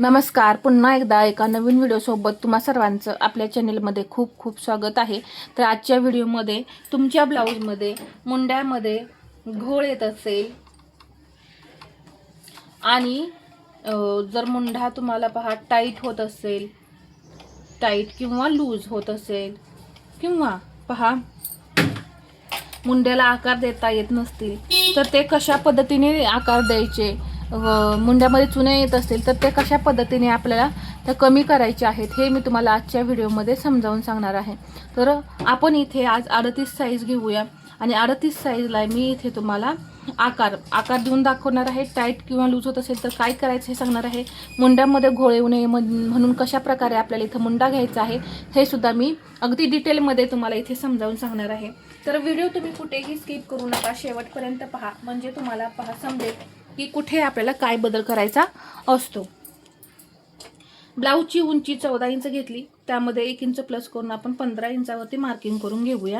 नमस्कार. पुन्हा एकदा एका नवीन व्हिडिओसोबत तुम्हा सर्वांचं आपल्या चॅनेलमध्ये खूप खूप स्वागत आहे. तर आजच्या व्हिडिओमध्ये तुमच्या ब्लाऊजमध्ये मुंड्यामध्ये घोळ येत असेल. आणि जर मुंडा तुम्हाला पहा टाईट होत असेल टाईट किंवा लूज होत असेल किंवा पहा मुंड्याला आकार देता येत नसतील तर ते कशा पद्धतीने आकार द्यायचे? मुंड्यामध्ये चुने येत असतील तर ते कशा पद्धतीने आपल्याला त्या कमी करायचे आहेत हे मी तुम्हाला आजच्या व्हिडिओमध्ये समजावून सांगणार आहे. तर आपण इथे आज अडतीस साईज घेऊया. आणि अडतीस साईजला मी इथे तुम्हाला आकार आकार देऊन दाखवणार आहे. टाईट किंवा लूज होत असेल तर काय करायचं हे सांगणार आहे. मुंड्यामध्ये घोळ येऊ नये म्हणून कशा प्रकारे आपल्याला इथं मुंडा घ्यायचा आहे हे सुद्धा मी अगदी डिटेलमध्ये तुम्हाला इथे समजावून सांगणार आहे. तर व्हिडिओ तुम्ही कुठेही स्किप करू नका. शेवटपर्यंत पहा. म्हणजे तुम्हाला पहा समजेल. की कुठे आपल्याला काय बदल करायचा असतो. ब्लाऊजची उंची चौदा इंच घेतली. त्यामध्ये एक इंच प्लस करून आपण पंधरा इंचावरती मार्किंग करून घेऊया.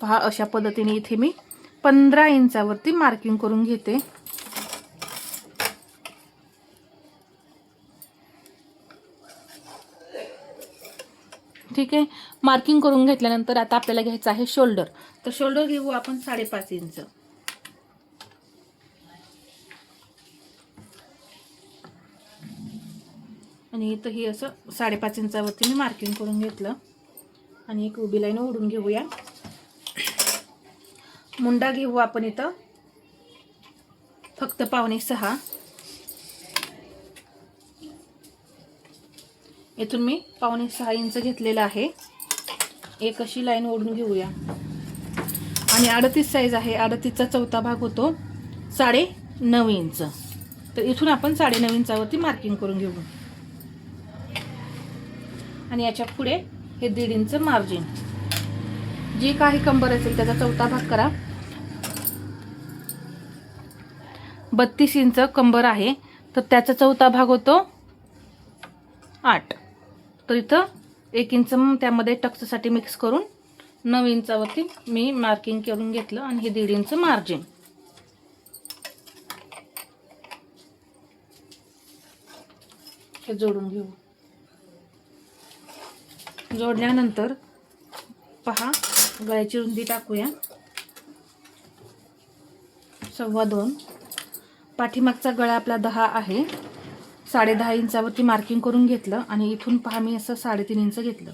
पहा अशा पद्धतीने इथे मी पंधरा इंचावरती मार्किंग करून घेते. ठीक आहे? मार्किंग करून घेतल्यानंतर आता आपल्याला घ्यायचं आहे शोल्डर तर शोल्डर घेऊ आपण साडेपाच इंच. आणि इथं ही असं साडेपाच इंचावरती मी मार्किंग करून घेतलं. आणि एक उभी लाईन ओढून घेऊया. मुंडा घेऊ आपण इथं. फक्त पावणे सहा. इथून मी पावणे सहा इंच घेतलेलं आहे. एक अशी लाईन ओढून घेऊया. आणि अडतीस साईज आहे. अडतीसचा चौथा भाग होतो साडे नऊ इंच. तर इथून आपण साडे नऊ इंचावरती मार्किंग करून घेऊ. आणि याच्यापुढे हे दीड इंच मार्जिन जी काही कंबर असेल त्याचा चौथा भाग करा. बत्तीस इंच कंबर आहे. तर त्याचा चौथा भाग होतो आठ. तर इथं एक इंच त्यामध्ये टक्ससाठी मिक्स करून नऊ इंचावरती मी मार्किंग करून घेतलं आणि हे दीड इंच मार्जिन हे जोडून घेऊ. जोडल्यानंतर पहा गळ्याची रुंदी टाकूया. सव्वा दोन. पाठीमागचा गळा आपला दहा आहे. साडेदहा इंचावरती मार्किंग करून घेतलं आणि इथून पहा मी असं साडेतीन इंच घेतलं.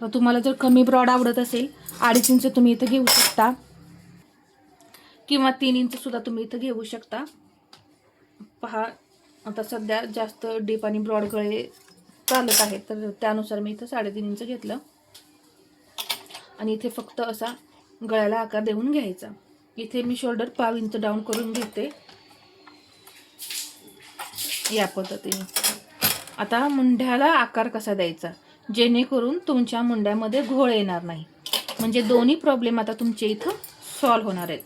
तर तुम्हाला जर कमी ब्रॉड आवडत असेल अडीच इंच तुम्ही इथं घेऊ शकता. किंवा तीन इंचसुद्धा तुम्ही इथं घेऊ शकता. पहा आता सध्या जास्त डीप आणि ब्रॉड गळे चालत आहेत तर त्यानुसार मी इथं साडेतीन इंच घेतलं. आणि इथे फक्त असा गळ्याला आकार देऊन घ्यायचा. इथे मी शोल्डर पाव इंच डाऊन करून घेते. या पद्धतीने. आता मुंढ्याला आकार कसा द्यायचा? जेणेकरून तुमच्या मुंड्यामध्ये घोळ येणार नाही. म्हणजे दोन्ही प्रॉब्लेम आता तुमचे इथं सॉल्व्ह होणार आहेत.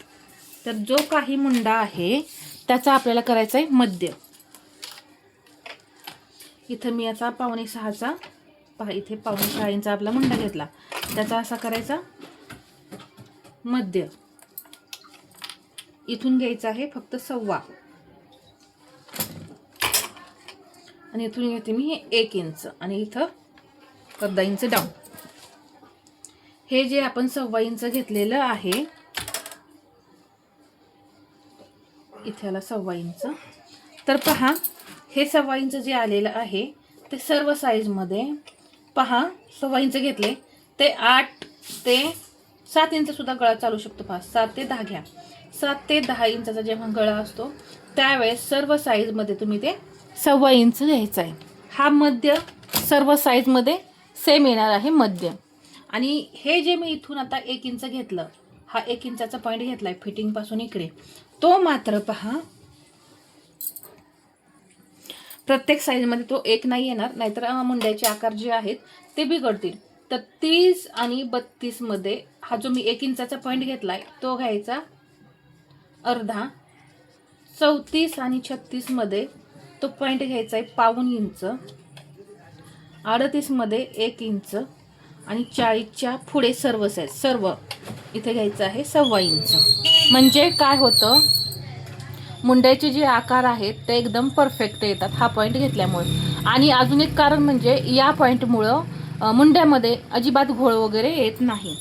तर जो काही मुंडा आहे त्याचा आपल्याला करायचा आहे मध्य. इथं मी याचा पावणे सहाचा पहा इथे पावणे सहा इंचा आपला मुंडा घेतला. त्याचा असा करायचा मध्य. इथून घ्यायचा आहे फक्त सव्वा. आणि इथून घेते मी हे एक इंच आणि इथं अर्धा इंच डाऊन हे जे आपण सव्वा इंच घेतलेलं आहे इथे आला सव्वा इंच. तर पहा हे सव्वा इंच जे आलेलं आहे ते सर्व साईजमध्ये पहा सव्वा इंच घेतले. ते आठ ते सात इंचसुद्धा गळा चालू शकतो पहा. सात ते दहा घ्या. सात ते दहा इंचाचा जेव्हा गळा असतो त्यावेळेस सर्व साईजमध्ये तुम्ही ते सव्वा इंच घ्यायचं आहे हा मध्य सर्व साईजमध्ये सेम येणार आहे मध्य. आणि हे जे मी इथून आता एक इंच घेतलं हा एक इंचाचा पॉईंट घेतला आहे फिटिंगपासून इकडे. तो मात्र पहा प्रत्येक साईजमध्ये तो एक नाही येणार नाहीतर मुंड्याचे आकार जे आहेत ते बिघडतील. तर तीस आणि बत्तीसमध्ये हा जो मी एक इंचाचा पॉईंट घेतला आहे तो घ्यायचा अर्धा. चौतीस आणि छत्तीसमध्ये तो पॉईंट घ्यायचा आहे पाऊन इंच. अडतीसमध्ये एक इंच आणि चाळीसच्या पुढे सर्व साईज सर्व. इथे घ्यायचं आहे सव्वा इंच. म्हणजे काय होतं? मुंड्याचे जे आकार आहेत ते एकदम परफेक्ट येतात हा पॉईंट घेतल्यामुळे. आणि अजून एक कारण म्हणजे या पॉईंटमुळं मुंड्यामध्ये अजिबात घोळ वगैरे येत नाही.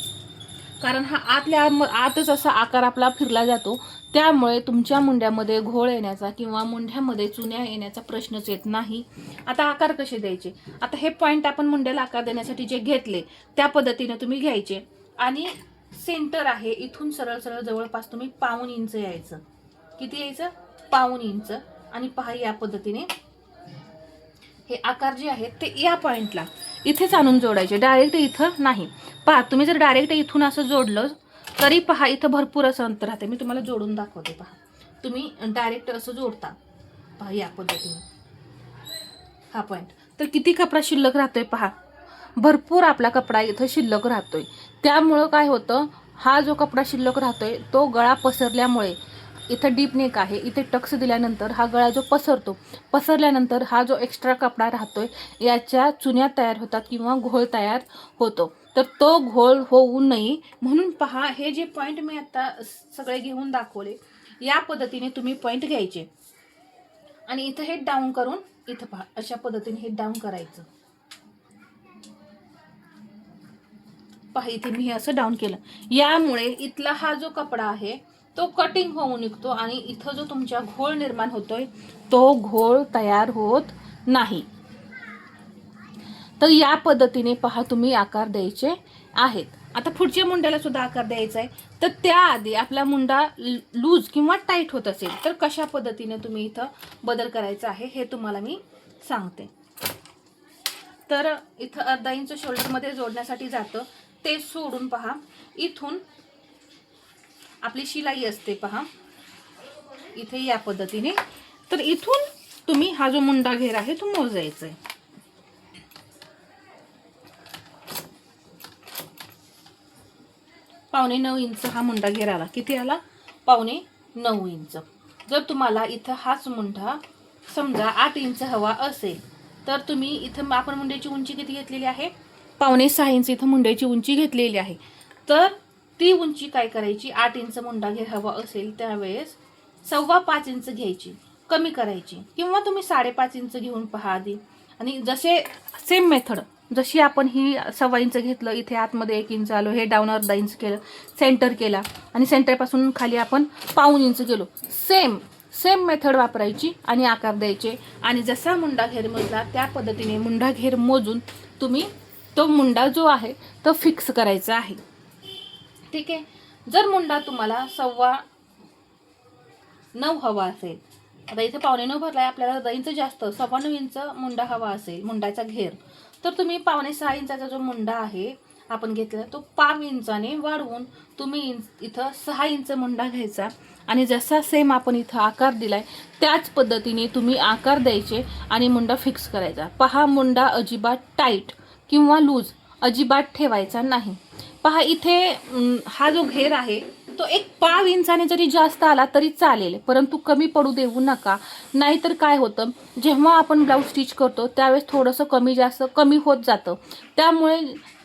कारण हा आतल्या म- आतच असा आकार आपला फिरला जातो. त्यामुळे तुमच्या मुंड्यामध्ये घोळ येण्याचा किंवा मुंड्यामध्ये चुन्या येण्याचा प्रश्नच येत नाही. आता आकार कसे द्यायचे? आता हे पॉईंट आपण मुंड्याला आकार देण्यासाठी जे घेतले त्या पद्धतीने तुम्ही घ्यायचे. आणि सेंटर आहे इथून सरळ सरळ जवळपास तुम्ही पाऊन इंच यायचं. किती यायचं? पाऊन इंच. आणि पहा या पद्धतीने. हे आकार जे आहेत ते या पॉईंटला इथेच आणून जोडायचे. डायरेक्ट इथं नाही. पहा तुम्ही जर डायरेक्ट इथून असं जोडलं तरी पहा इथं भरपूर असं अंतर राहते. मी तुम्हाला जोडून दाखवते पहा. तुम्ही डायरेक्ट असं जोडता. पहा या पद्धतीने. हा पॉईंट तर किती कपडा शिल्लक राहतोय पहा. भरपूर आपला कपडा इथं शिल्लक राहतोय. त्यामुळं काय होतं हा जो कपडा शिल्लक राहतोय तो गळा पसरल्यामुळे इथं डीप नेक आहे इथे टक्स दिल्यानंतर हा गळा जो पसरतो पसरल्यानंतर हा जो एक्स्ट्रा कपडा राहतोय याच्या चुन्या तयार होतात किंवा घोळ तयार होतो. तर तो घोळ होऊ नये. म्हणून पहा हे जे पॉईंट मी आता सगळे घेऊन दाखवले या पद्धतीने तुम्ही पॉईंट घ्यायचे. आणि इथं हे डाऊन करून इथं पहा अशा पद्धतीने हे डाऊन करायचं. पहा इथे मी हे असं डाऊन केलं. यामुळे इथला हा जो कपडा आहे तो कटिंग होऊन निघतो आणि इथं जो तुमच्या घोळ निर्माण होतोय तो घोळ तयार होत नाही. तर या पद्धतीने पहा तुम्ही आकार द्यायचे आहेत. आता पुढच्या मुंड्याला सुद्धा आकार द्यायचा आहे. तर त्याआधी आपला मुंडा लूज किंवा टाईट होत असेल तर कशा पद्धतीने तुम्ही इथं बदल करायचा आहे हे तुम्हाला मी सांगते. तर इथं अर्धा इंच शोल्डरमध्ये जोडण्यासाठी जातं ते सोडून पहा. इथून आपली शिलाई असते पहा. इथे या पद्धतीने. तर इथून तुम्ही हा जो मुंडा घेर आहे तो मोजायचा आहे पावणे नऊ इंच हा मुंडा घेर आला. किती आला? पावणे नऊ इंच. जर तुम्हाला इथं हाच मुंडा समजा आठ इंच हवा असेल तर तुम्ही इथं आपण मुंड्याची उंची किती घेतलेली आहे? पावणे सहा इंच इथं मुंड्याची उंची घेतलेली आहे. तर ती उंची काय करायची? आठ इंच मुंडा घे हवा असेल त्यावेळेस सव्वा पाच इंच घ्यायची कमी करायची. किंवा तुम्ही साडेपाच इंच घेऊन पहा आधी. आणि जसे सेम मेथड जशी आपण ही सव्वा इंच घेतलं इथे आतमध्ये एक इंच आलो हे डाऊन अर्धा इंच केलं सेंटर केला. आणि सेंटरपासून खाली आपण पाऊन इंच गेलो. सेम सेम मेथड वापरायची आणि आकार द्यायचे. आणि जसा मुंडा घेर मोजला त्या पद्धतीने मुंडा घेर मोजून तुम्ही तो मुंडा जो आहे तो फिक्स करायचा आहे. ठीक आहे? जर मुंडा तुम्हाला सव्वा नऊ हवा असेल आता इथे पावणे नऊ भरलाय आपल्याला अर्धा इंच जास्त सव्वा नऊ इंच मुंडा हवा असेल मुंडाचा घेर तर तुम्ही पावणे सहा इंचाचा जो मुंडा आहे आपण घेतलेला तो पाच इंचाने वाढवून तुम्ही इंच इथं सहा इंच मुंडा घ्यायचा. आणि जसा सेम आपण इथं आकार दिलाय त्याच पद्धतीने तुम्ही आकार द्यायचे आणि मुंडा फिक्स करायचा. पहा मुंडा अजिबात टाईट किंवा लूज अजिबात ठेवायचा नाही. पहा इथे हा जो घेर आहे तो एक पाव इंचाने जरी जास्त आला तरी चालेल परंतु कमी पडू देऊ नका. नाहीतर काय होतं जेव्हा आपण ब्लाऊज स्टिच करतो त्यावेळेस थोडंसं कमी जास्त कमी होत जातं. त्यामुळे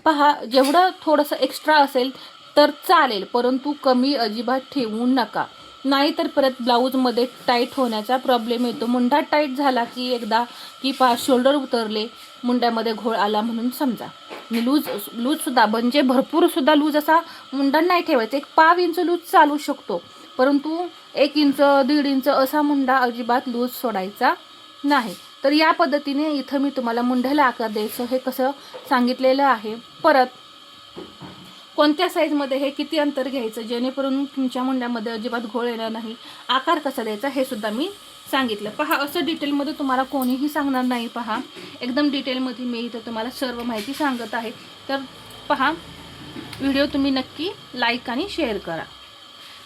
पहा जेवढं थोडंसं एक्स्ट्रा असेल तर चालेल परंतु कमी अजिबात ठेवू नका. नाहीतर परत ब्लाऊजमध्ये टाईट होण्याचा प्रॉब्लेम येतो. मुंडा टाईट झाला की एकदा की पा शोल्डर उतरले मुंड्यामध्ये घोळ आला म्हणून समजा. आणि लूज लूजसुद्धा म्हणजे भरपूरसुद्धा लूज असा मुंडा नाही ठेवायचा. एक पाव इंच लूज चालू शकतो. परंतु एक इंच दीड इंच असा मुंडा अजिबात लूज सोडायचा नाही. तर या पद्धतीने इथं मी तुम्हाला मुंड्याला आकार द्यायचं हे कसं सांगितलेलं आहे. परत कोणत्या साईजमध्ये हे किती अंतर घ्यायचं? जेणेकरून तुमच्या मुंड्यामध्ये अजिबात घोळ येणार नाही. आकार कसा द्यायचा? हे सुद्धा मी सांगितलं. पहा असं डिटेलमध्ये तुम्हाला कोणीही सांगणार नाही पहा. एकदम डिटेलमध्ये मी इथं तुम्हाला सर्व माहिती सांगत आहे. तर पहा व्हिडिओ तुम्ही नक्की लाईक आणि शेअर करा.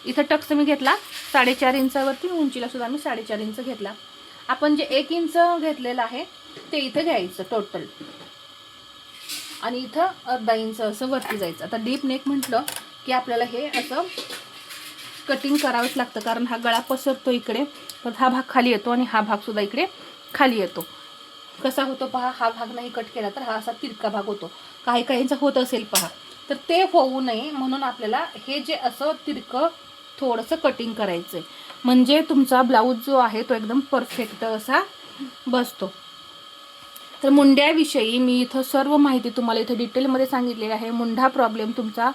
इथं टक्स मी घेतला साडेचार इंचावरती उंचीला सुद्धा मी साडेचार इंच घेतला. आपण जे एक इंच घेतलेलं आहे ते इथं घ्यायचं टोटल आणि इथं अर्धा इंच असं वरती जायचं. आता डीप नेक म्हटलं की आपल्याला हे असं कटिंग करावंच लागतं कारण हा गळा पसरतो इकडे तर हा भाग खाली येतो आणि हा भागसुद्धा इकडे खाली येतो. कसा होतो पहा हा भाग नाही कट केला तर हा असा तिरका भाग होतो. काही काहींचा होत असेल पहा. तर ते होऊ नये म्हणून आपल्याला हे जे असं तिरकं थोडंसं कटिंग करायचं आहे म्हणजे तुमचा ब्लाऊज जो आहे तो एकदम परफेक्ट असा बसतो. तर मुंड्याविषयी मी इथं सर्व माहिती तुम्हाला इथं डिटेलमध्ये सांगितलेली आहे. मुंढा प्रॉब्लेम तुमचा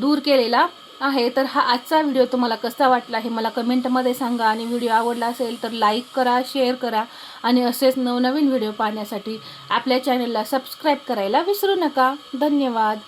दूर केलेला आहे. तर हा आजचा व्हिडिओ तुम्हाला कसा वाटला हे मला कमेंटमध्ये सांगा. आणि व्हिडिओ आवडला असेल तर लाईक करा शेअर करा. आणि असेच नवनवीन व्हिडिओ पाहण्यासाठी आपल्या चॅनलला सबस्क्राईब करायला विसरू नका. धन्यवाद.